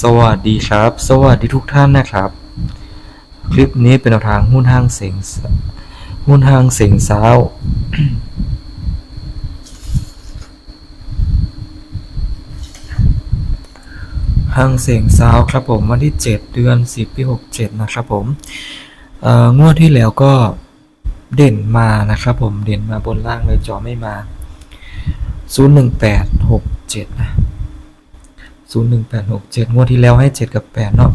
สวัสดีครับ สวัสดีทุกท่านนะครับ คลิปนี้เป็นแนวทางหุ้นห้างเสงสหุ้นห้างเสงสาวห้างเสงสาวครับผมวันที่ 7 เดือน 10 ปี 67 นะครับผมงวดที่แล้วก็เด่นมานะครับผมเด่นมาบนล่างเลยจอไม่มา 01867 นะ ศูนย์หนึ่งแปดหกเจ็ดงวดที่แล้วให้เจ็ดกับแปดเนาะ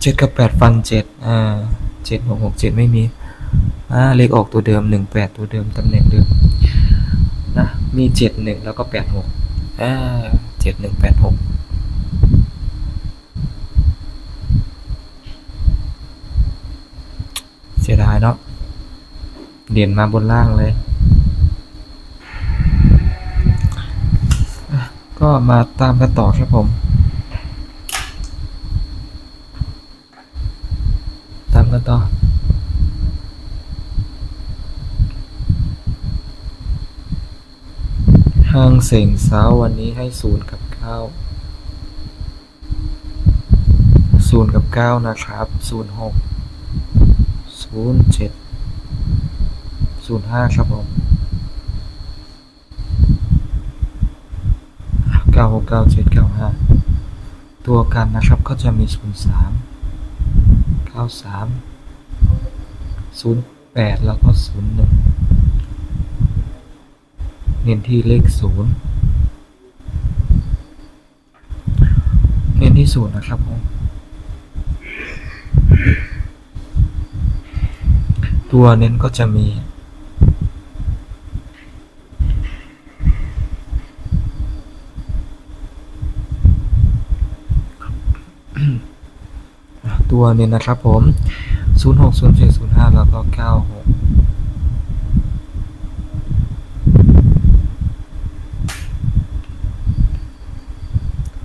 เจ็ดกับแปดฟันเจ็ดอ่าเจ็ดหกหกเจ็ดไม่มีอ่าเลขออกตัวเดิมหนึ่งแปดตัวเดิมตำแหน่งเดิมนะมีเจ็ดหนึ่งแล้วก็แปดหกอ่าเจ็ดหนึ่งแปดหกเสียดายเนาะเด่นมาบนล่างเลย ก็มาตามกันต่อครับผม ตามกันต่อห้างเสงสาวันนี้ให้ศูนย์กับเก้าศูนย์กับเก้านะครับศูนย์หกศูนย์เจ็ดศูนย์ห้าครับผม เก้า หกเก้าเจ็ดเก้าห้าตัวกันนะครับก็จะมีศูนย์สามเก้าสามศูนย์แปดแล้วก็ศูนย์หนึ่งเน้นที่เลขศูนย์เน้นที่ศูนย์นะครับผมตัวเน้นก็จะมี ตัวเนี่ยนะครับ ผม 0 6 0 7 0 5 แล้วก็ 96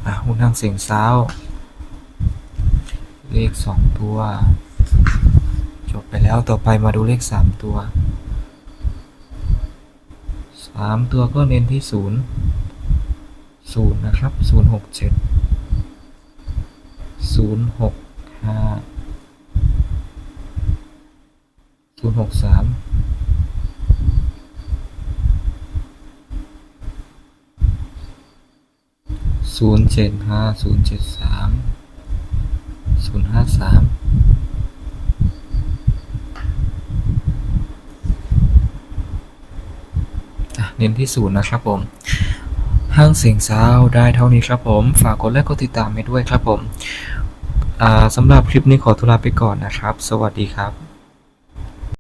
อะหุ้นทางเสียงซาวเลข2ตัว จบไปแล้วต่อไปมาดูเลข3ตัว3ตัวก็เน้นที่0 0นะครับ0 6 7ศูนย์หกห้ ห้าศูนย์หกสามศูนย์เจ็ดห้าศูนย์เจ็ดสามศูนย์ห้าสามเน้นที่ศูนย์นะครับผมห้างเสียงซาวได้เท่านี้ครับผม ฝากกดไลค์กดติดตามให้ด้วยครับผม สำหรับคลิปนี้ขอทุลาไปก่อนนะครับ สวัสดีครับ